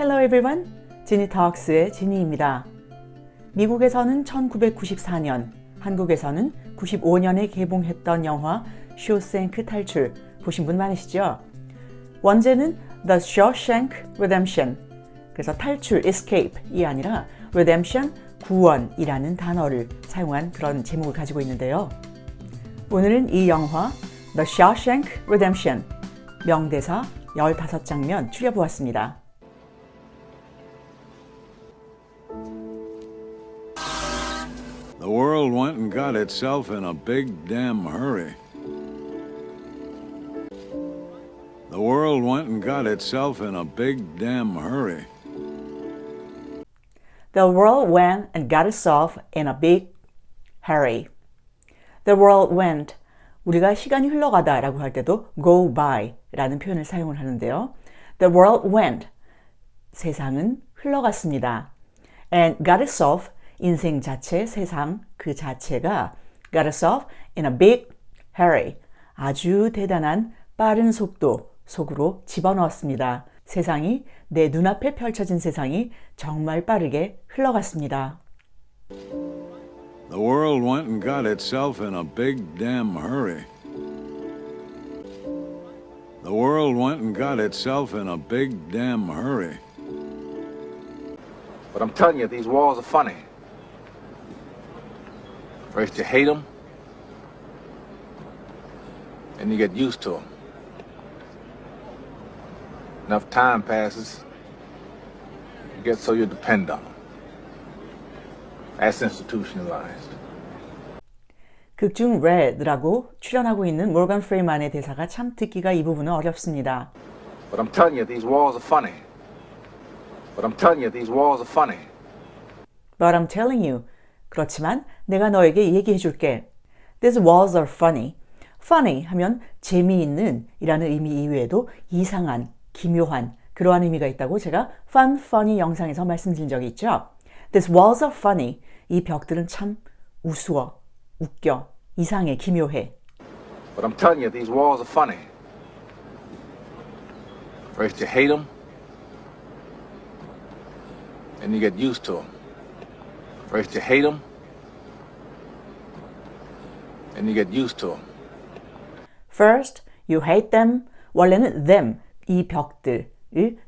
Hello everyone. 지니 톡스의 지니입니다. 미국에서는 1994년, 한국에서는 95년에 개봉했던 영화 쇼생크 탈출 보신 분 많으시죠? 원제는 The Shawshank Redemption. 그래서 탈출, escape이 아니라 redemption, 구원이라는 단어를 사용한 그런 제목을 가지고 있는데요. 오늘은 이 영화 The Shawshank Redemption 명대사 15장면 추려보았습니다. The world went and got itself in a big damn hurry. The world went and got itself in a big damn hurry. The world went and got itself in a big hurry. The world went. 우리가 시간이 흘러가다 라고 할 때도 go by 라는 표현을 사용을 하는데요. The world went. 세상은 흘러갔습니다. And got itself. 인생 자체, 세상 그 자체가 got itself in a big hurry. 아주 대단한 빠른 속도 속으로 집어넣었습니다. 세상이 내 눈앞에 펼쳐진 세상이 정말 빠르게 흘러갔습니다. The world went and got itself in a big damn hurry. The world went and got itself in a big damn hurry. But I'm telling you, these walls are funny. First you hate them, then you get used to them. Enough time passes, you get so you depend on them. That's institutionalized. 극중 레드라고 출연하고 있는 모건 프리만의 대사가 참 듣기가 이 부분은 어렵습니다. But I'm telling you, these walls are funny. But I'm telling you, these walls are funny. But I'm telling you. 그렇지만 내가 너에게 얘기해 줄게. These walls are funny. funny 하면 재미있는 이라는 의미 이외에도 이상한, 기묘한 그러한 의미가 있다고 제가 fun, funny 영상에서 말씀드린 적이 있죠. These walls are funny. 이 벽들은 참 우스워, 웃겨, 이상해, 기묘해. But I'm telling you, these walls are funny. First you hate them, then you get used to them. First you hate them, then you get used to them. First, you hate them. 원래는 them, 이 벽들을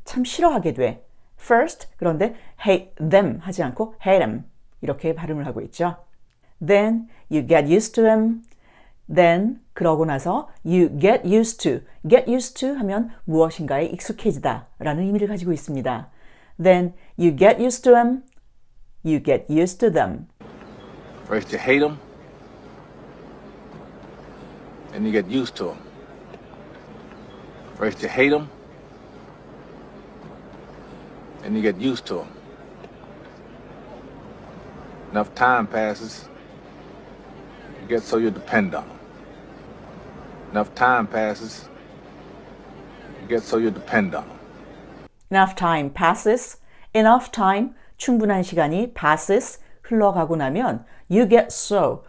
참 싫어하게 돼. First, 그런데 hate them 하지 않고 hate them 이렇게 발음을 하고 있죠. Then you get used to them. Then 그러고 나서 you get used to. get used to 하면 무엇인가에 익숙해지다 라는 의미를 가지고 있습니다. Then you get used to them. You get used to them. First you hate them, then you get used to them. First you hate them, then you get used to them. Enough time passes, you get so you depend on them. Enough time passes, you get so you depend on them. Enough time passes. Enough time 충분한 시간이 passes 흘러가고 나면 you get so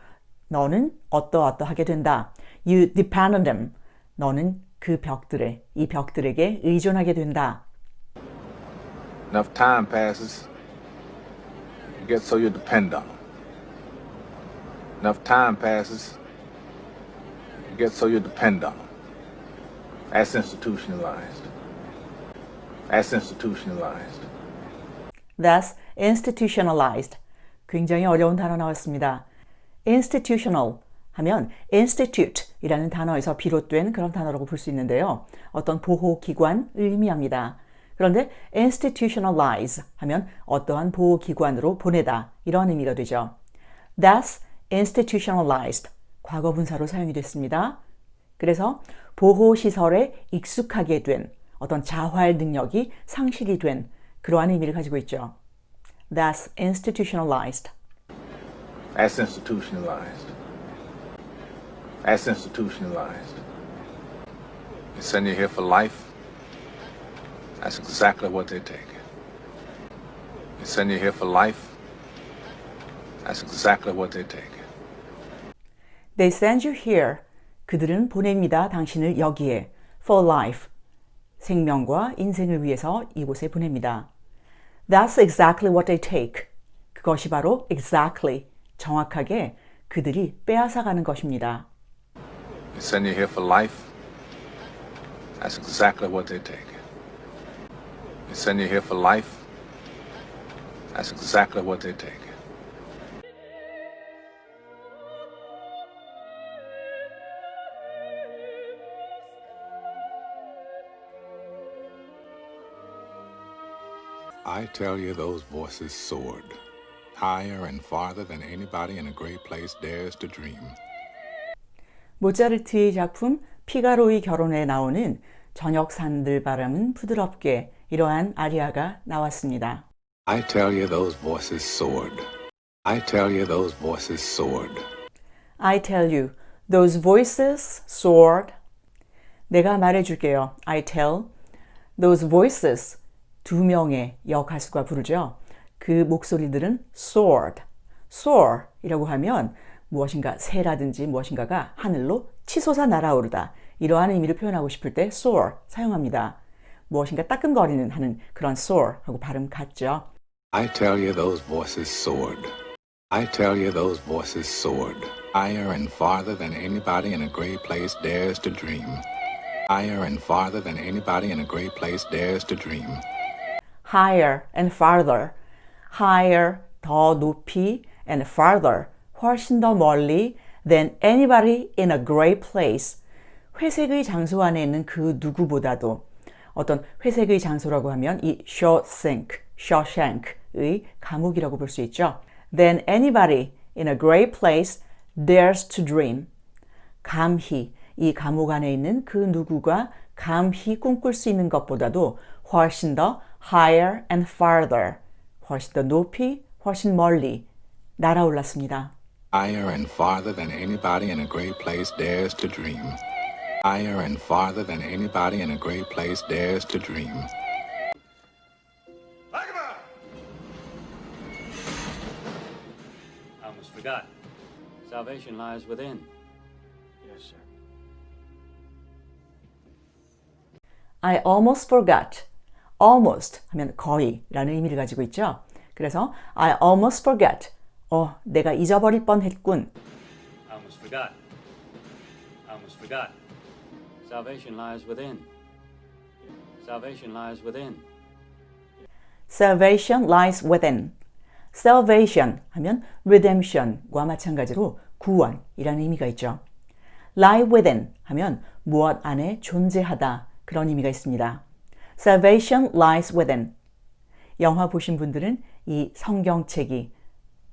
너는 어떠어떠하게 된다. You depend on them. 너는 그 벽들에 이 벽들에게 의존하게 된다. Enough time passes, you get so you depend on them. Enough time passes, you get so you depend on them. That's institutionalized. That's institutionalized. That's institutionalized. 굉장히 어려운 단어 나왔습니다. institutional 하면 institute이라는 단어에서 비롯된 그런 단어라고 볼 수 있는데요. 어떤 보호기관을 의미합니다. 그런데 institutionalize 하면 어떠한 보호기관으로 보내다 이런 의미가 되죠. That's institutionalized. 과거 분사로 사용이 됐습니다. 그래서 보호시설에 익숙하게 된 어떤 자활 능력이 상실이 된 그러한 의미를 가지고 있죠. That's institutionalized. That's institutionalized. That's institutionalized. They send you here for life. That's exactly what they take. They send you here for life. That's exactly what they take. They send you here. 그들은 보냅니다. 당신을 여기에. For life. 생명과 인생을 위해서 이곳에 보냅니다. That's exactly what they take. 그것이 바로 exactly, 정확하게 그들이 빼앗아가는 것입니다. They send you here for life. That's exactly what they take. They send you here for life. That's exactly what they take. I tell you, those voices soared higher and farther than anybody in a great place dares to dream. 모차르트의 작품 피가로의 결혼에 나오는 저녁 산들 바람은 부드럽게 이러한 아리아가 나왔습니다. I tell you, those voices soared. I tell you, those voices soared. I tell you, those voices soared. 내가 말해줄게요. I tell those voices 두 명의 역할수가 부르죠. 그 목소리들은 soared. soar이라고 하면 무엇인가 새라든지 무엇인가가 하늘로 치솟아 날아오르다. 이러한 의미를 표현하고 싶을 때 soar 사용합니다. 무엇인가 따끔거리는 하는 그런 soar 하고 발음 같죠. I tell you, those voices soared. I tell you, those voices soared higher and farther than anybody in a great place dares to dream. Higher and farther than anybody in a great place dares to dream. Higher and farther. higher 더 높이 and farther 훨씬 더 멀리 than anybody in a great place. 회색의 장소 안에 있는 그 누구보다도 어떤 회색의 장소라고 하면 이 Shawshank, Shawshank의 감옥이라고 볼 수 있죠. Than anybody in a great place dares to dream. 감히 이 감옥 안에 있는 그 누구가 감히 꿈꿀 수 있는 것보다도 훨씬 더 higher and farther, 훨씬 더 높이, 훨씬 멀리 날아올랐습니다. Higher and farther than anybody in a great place dares to dream. Higher and farther than anybody in a great place dares to dream. I almost forgot. Salvation lies within. Yes, sir. I almost forgot. Almost 하면 거의라는 의미를 가지고 있죠. 그래서 I almost forget. 어, 내가 잊어버릴 뻔했군. I almost forgot. I almost forgot. Salvation lies within. Salvation lies within. Salvation lies within. Salvation 하면 redemption과 마찬가지로 구원이라는 의미가 있죠. lie within 하면 무엇 안에 존재하다 그런 의미가 있습니다. Salvation lies within. 영화 보신 분들은 이 성경책이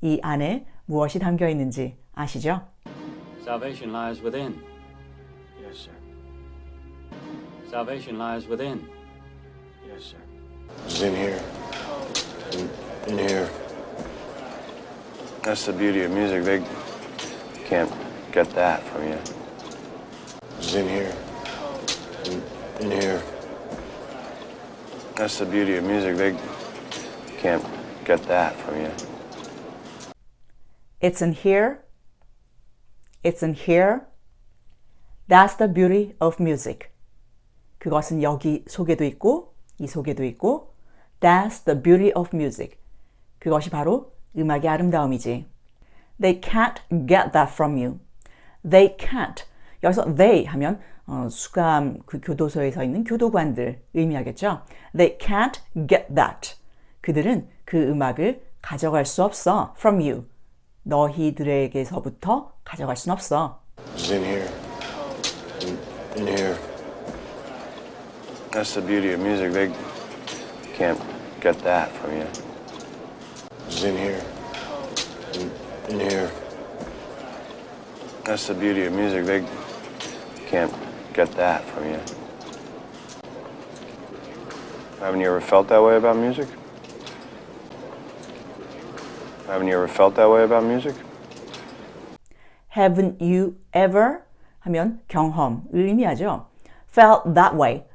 이 안에 무엇이 담겨 있는지 아시죠? Salvation lies within. Yes, sir. Salvation lies within. Yes, sir. It's in here. In, in here. That's the beauty of music. They can't get that from you. It's in here. In, in here. That's the beauty of music. They can't get that from you. It's in here. It's in here. That's the beauty of music. 그것은 여기 속에도 있고 이 속에도 있고 That's the beauty of music. 그것이 바로 음악의 아름다움이지. They can't get that from you. They can't. 여기서 they 하면 어, 수감 그 교도소에 서 있는 교도관들 의미하겠죠. They can't get that. 그들은 그 음악을 가져갈 수 없어. From you. 너희들에게서부터 가져갈 순 없어. It's in here. In, in here. That's the beauty of music. They can't get that from you. It's in here. In, in here. That's the beauty of music. They can't get that from you. Haven't you ever felt that way about music? Haven't you ever felt that way about music? Haven't you ever 하면 경험을 의미하죠. Felt that way.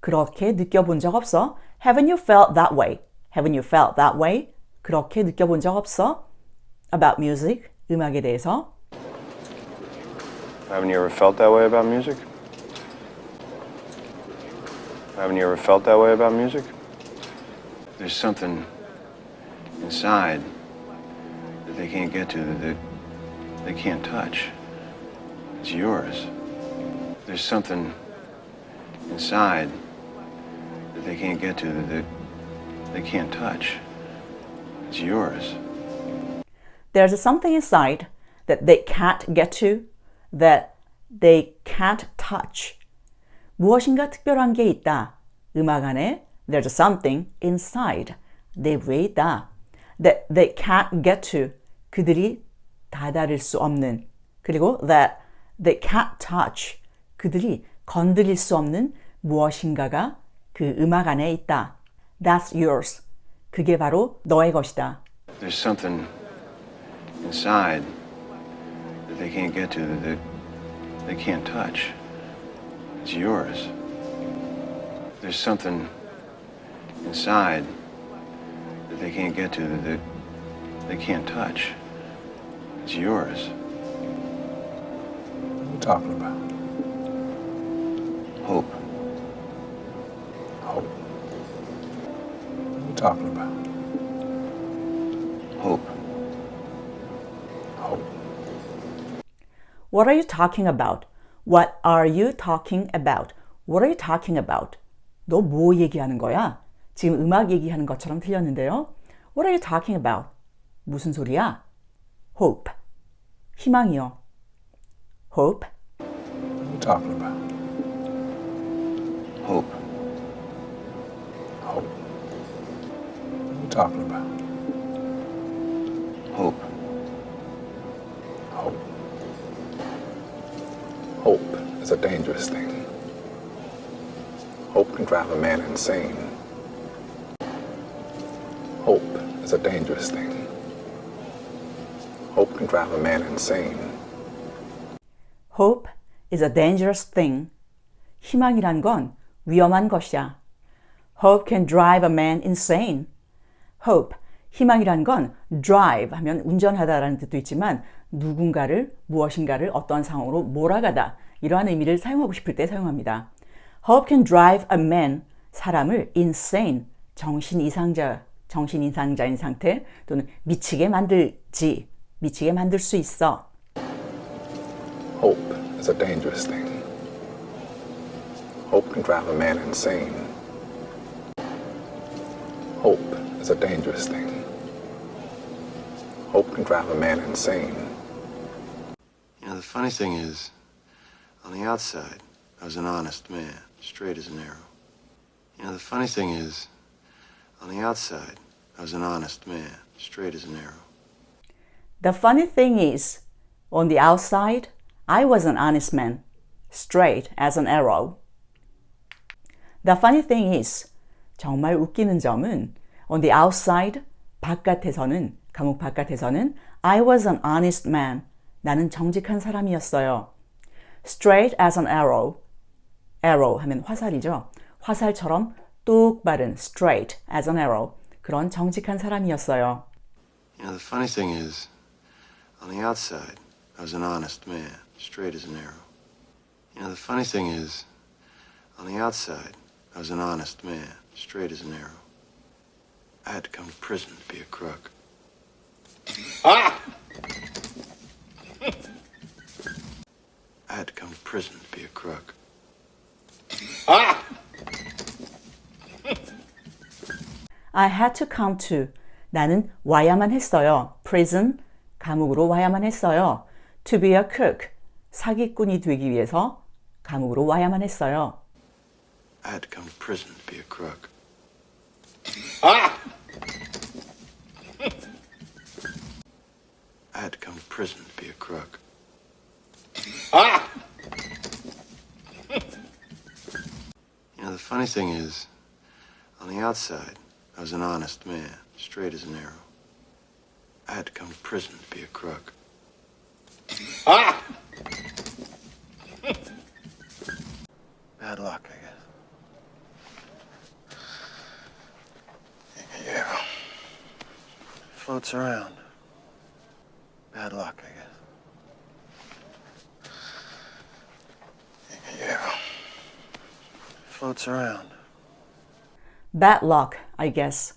그렇게 느껴본 적 없어? Haven't you felt that way? Haven't you felt that way? 그렇게 느껴본 적 없어? About music, 음악에 대해서. Haven't you ever felt that way about music? Haven't you ever felt that way about music? There's something inside that they can't get to, that they, they can't touch. It's yours. There's something inside that they can't get to, that they, they can't touch. It's yours. There's something inside that they can't get to, that they can't touch. 무엇인가 특별한 게 있다. 음악 안에 there's something inside. 내부에 있다. That they can't get to. 그들이 다다를 수 없는. 그리고 that they can't touch. 그들이 건드릴 수 없는 무엇인가가 그 음악 안에 있다. That's yours. 그게 바로 너의 것이다. There's something inside that they can't get to, that they, they can't touch. It's yours. There's something inside that they can't get to, that they, they can't touch. It's yours. What are you talking about? Hope. Hope. What are you talking about? What are you talking about? What are you talking about? 너 뭐 얘기하는 거야? 지금 음악 얘기하는 것처럼 들렸는데요. What are you talking about? 무슨 소리야? Hope. 희망이요. Hope. What are you talking about? Hope. Hope. What are you talking about? Hope. Hope is a dangerous thing. Hope can drive a man insane. Hope is a dangerous thing. Hope can drive a man insane. Hope is a dangerous thing. 희망이란 건 위험한 것이야. Hope can drive a man insane. Hope, 희망이란 건 drive 하면 운전하다라는 뜻도 있지만 누군가를 무엇인가를 어떤 상황으로 몰아가다 이러한 의미를 사용하고 싶을 때 사용합니다. Hope can drive a man 사람을 insane 정신 이상자 정신 이상자인 상태 또는 미치게 만들지 미치게 만들 수 있어. Hope is a dangerous thing. Hope can drive a man insane. Hope is a dangerous thing. Hope can drive a man insane. You know, the funny thing is, on the outside, I was an honest man, straight as an arrow. You know, the funny thing is, on the outside, I was an honest man, straight as an arrow. The funny thing is, on the outside, I was an honest man, straight as an arrow. The funny thing is, 정말 웃기는 점은, on the outside, 바깥에서는, 감옥 바깥에서는, I was an honest man, 나는 정직한 사람이었어요. Straight as an arrow, arrow 하면 화살이죠. 화살처럼 똑바른, straight as an arrow, 그런 정직한 사람이었어요. You know, the funny thing is, on the outside, I was an honest man, straight as an arrow. You know, the funny thing is, on the outside, I was an honest man, straight as an arrow. I had to come to prison to be a crook. I had to come to prison to be a crook. I had to come to. 나는 와야만 했어요. prison, 감옥으로 와야만 했어요. to be a crook, 사기꾼이 되기 위해서 감옥으로 와야만 했어요. I had to come to prison to be a crook. I had to come to prison to be a crook. Ah! You know, the funny thing is, on the outside, I was an honest man, straight as an arrow. I had to come to prison to be a crook. Ah! Bad luck, I guess. Yeah. Floats around. Bad luck, I guess. Yeah. Floats around. Bad luck, I guess.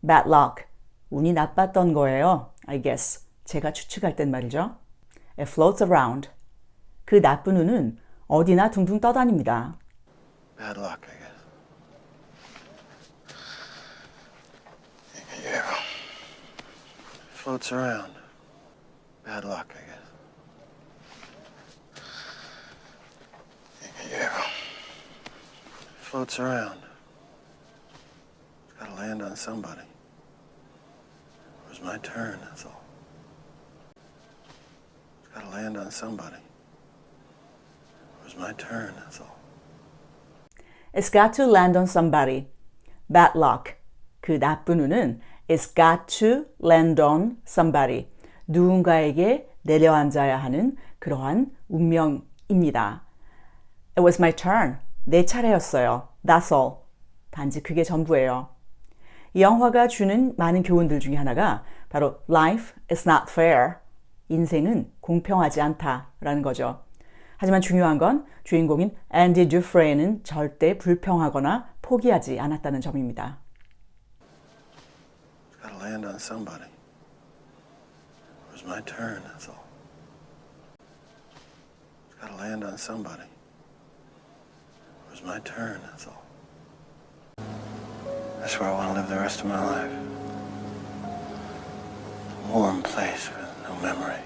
bad luck. 운이 나빴던 거예요. I guess. 제가 추측할 땐 말이죠. It floats around. 그 나쁜 운은 어디나 둥둥 떠다닙니다. Bad luck, I guess. Yeah. Floats around. Bad luck, I guess. Yeah. Floats around. It's gotta land on somebody. It was my turn, that's all. It's gotta land on somebody. It was my turn, that's all. It's got to land on somebody. Bad luck. 그 나쁜 운은 It's got to land on somebody. 누군가에게 내려앉아야 하는 그러한 운명입니다. It was my turn. 내 차례였어요. That's all. 단지 그게 전부예요. 이 영화가 주는 많은 교훈들 중에 하나가 바로 Life is not fair. 인생은 공평하지 않다라는 거죠. 하지만 중요한 건 주인공인 앤디 듀프레이는 절대 불평하거나 포기하지 않았다는 점입니다. Gotta land on somebody. My turn, that's all. It's gotta land on somebody. It was my turn, that's all. That's where I want to live the rest of my life. A warm place with no memory.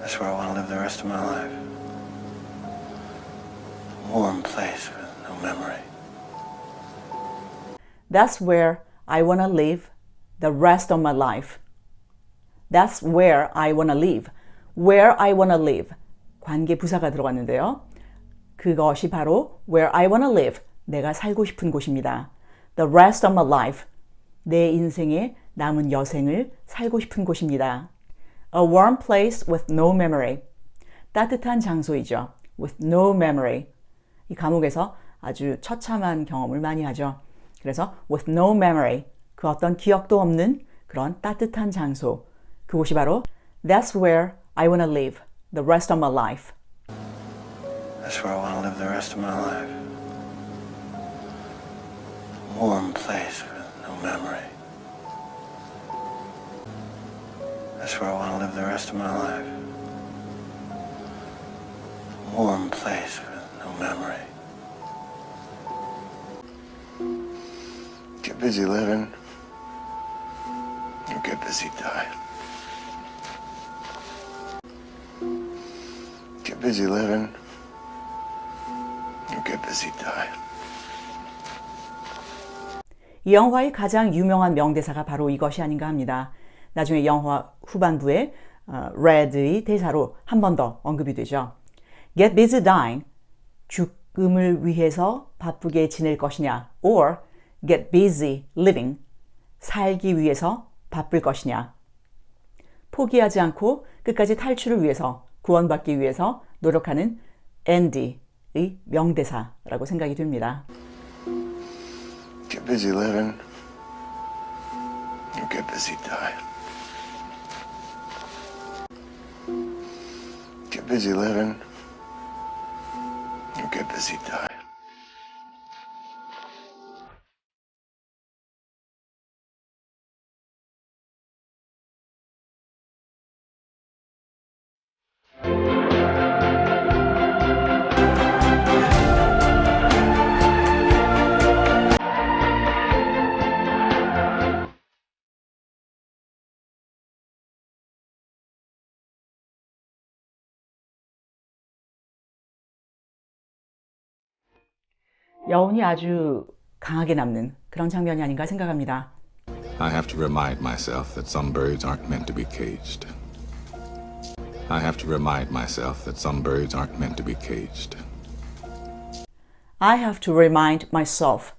That's where I want to live the rest of my life. A warm place with no memory. That's where I wanna live the rest of my life. That's where I wanna live. Where I wanna live. 관계 부사가 들어갔는데요. 그것이 바로 where I wanna live. 내가 살고 싶은 곳입니다. The rest of my life. 내 인생의 남은 여생을 살고 싶은 곳입니다. A warm place with no memory. 따뜻한 장소이죠. With no memory. 이 감옥에서 아주 처참한 경험을 많이 하죠. 그래서 with no memory. 그 어떤 기억도 없는 그런 따뜻한 장소. 그곳이 바로 That's where I wanna live the rest of my life. That's where I want to live the rest of my life. A warm place with no memory. That's where I want to live the rest of my life. A warm place with no memory. Get busy living. Or get busy dying. Get busy living. Or get busy dying. 이 영화의 가장 유명한 명대사가 바로 이것이 아닌가 합니다. 나중에 영화 후반부에 어, Red의 대사로 한 번 더 언급이 되죠. Get busy dying. 죽음을 위해서 바쁘게 지낼 것이냐. Or get busy living. 살기 위해서 바쁠 것이냐. 포기하지 않고 끝까지 탈출을 위해서 구원받기 위해서 노력하는 앤디의 명대사라고 생각이 됩니다. Get busy living. Or get busy dying. Get busy living. Or get busy dying. 여운이 아주 강하게 남는 그런 장면이 아닌가 생각합니다. I have to remind myself that some birds aren't meant to be caged. I have to remind myself that some birds aren't meant to be caged. I have to remind myself.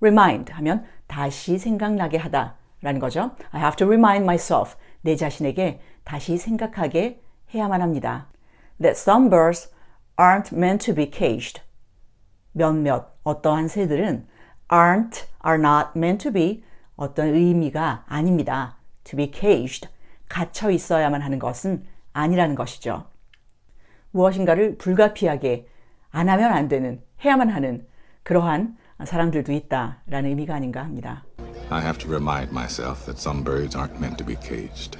remind 하면 다시 생각나게 하다 라는 거죠. I have to remind myself. 내 자신에게 다시 생각하게 해야만 합니다. That some birds aren't meant to be caged. 몇몇 어떠한 새들은 aren't, are not meant to be 어떤 의미가 아닙니다. to be caged. 갇혀 있어야만 하는 것은 아니라는 것이죠. 무엇인가를 불가피하게 안 하면 안 되는, 해야만 하는 그러한 사람들도 있다라는 의미가 아닌가 합니다. I have to remind myself that some birds aren't meant to be caged.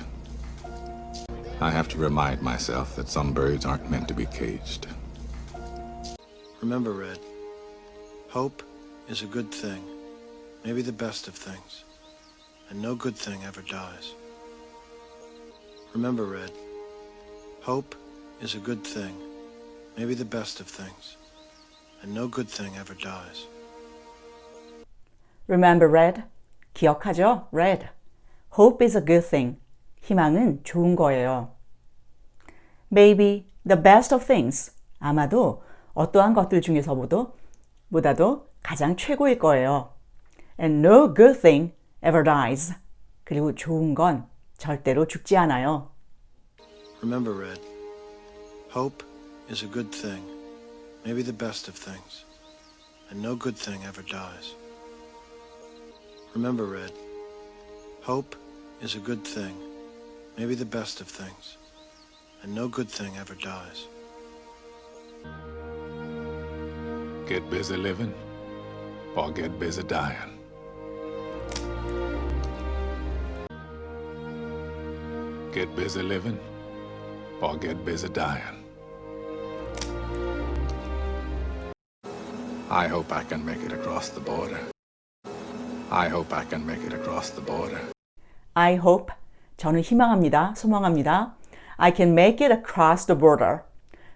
I have to remind myself that some birds aren't meant to be caged. Remember, Red, hope is a good thing, maybe the best of things, and no good thing ever dies. Remember, Red, hope is a good thing, maybe the best of things, and no good thing ever dies. Remember red? 기억하죠? red. Hope is a good thing. 희망은 좋은 거예요. Maybe the best of things. 아마도 어떠한 것들 중에서보다 보다도 가장 최고일 거예요. And no good thing ever dies. 그리고 좋은 건 절대로 죽지 않아요. Remember, Red, hope is a good thing, maybe the best of things, and no good thing ever dies. Remember, Red, hope is a good thing, maybe the best of things, and no good thing ever dies. Get busy living or get busy dying. Get busy living or get busy dying. I hope I can make it across the border. I hope I can make it across the border. I hope. 저는 희망합니다. 소망합니다. I can make it across the border.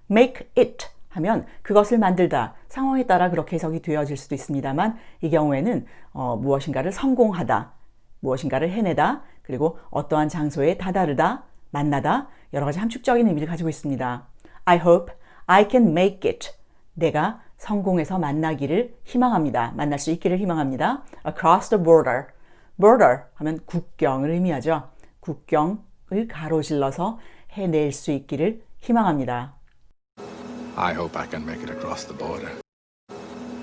make it 하면 그것을 만들다. 상황에 따라 그렇게 해석이 되어질 수도 있습니다만 이 경우에는 어, 무엇인가를 성공하다. 무엇인가를 해내다. 그리고 어떠한 장소에 다다르다. 만나다. 여러 가지 함축적인 의미를 가지고 있습니다. I hope I can make it. 내가 성공해서 만나기를 희망합니다. 만날 수 있기를 희망합니다. Across the border. border 하면 국경을 의미하죠. 국경을 가로질러서 해낼 수 있기를 희망합니다. I hope I can make it across the border.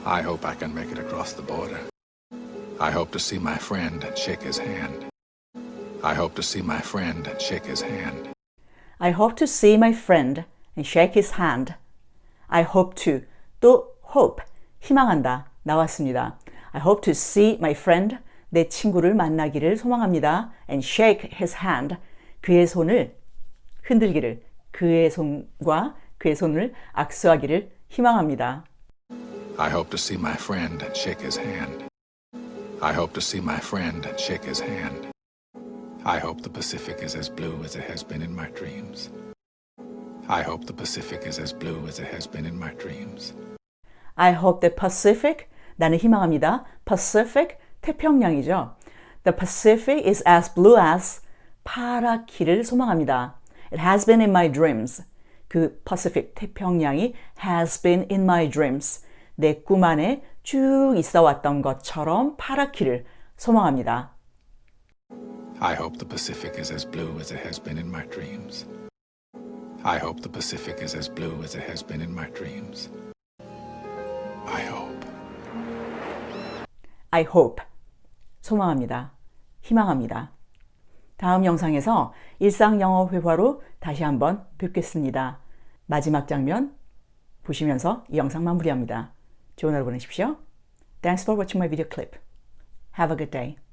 I hope I can make it across the border. I hope to see my friend and shake his hand. I hope to see my friend and shake his hand. I hope to see my friend and shake his hand. I hope to 또 hope 희망한다 나왔습니다. I hope to see my friend 내 친구를 만나기를 소망합니다. and shake his hand 그의 손을 흔들기를 그의 손과 그의 손을 악수하기를 희망합니다. I hope to see my friend and shake his hand. I hope to see my friend and shake his hand. I hope the Pacific is as blue as it has been in my dreams. I hope the Pacific is as blue as it has been in my dreams. I hope the Pacific 나는 희망합니다. Pacific 태평양이죠. The Pacific is as blue as 파랗기를 소망합니다. It has been in my dreams. 그 Pacific 태평양이 has been in my dreams. 내 꿈 안에 쭉 있어 왔던 것처럼 파랗기를 소망합니다. I hope the Pacific is as blue as it has been in my dreams. I hope the Pacific is as blue as it has been in my dreams. I hope. I hope. 소망합니다. 희망합니다. 다음 영상에서 일상 영어 회화로 다시 한번 뵙겠습니다. 마지막 장면 보시면서 이 영상 마무리합니다. 좋은 하루 보내십시오. Thanks for watching my video clip. Have a good day.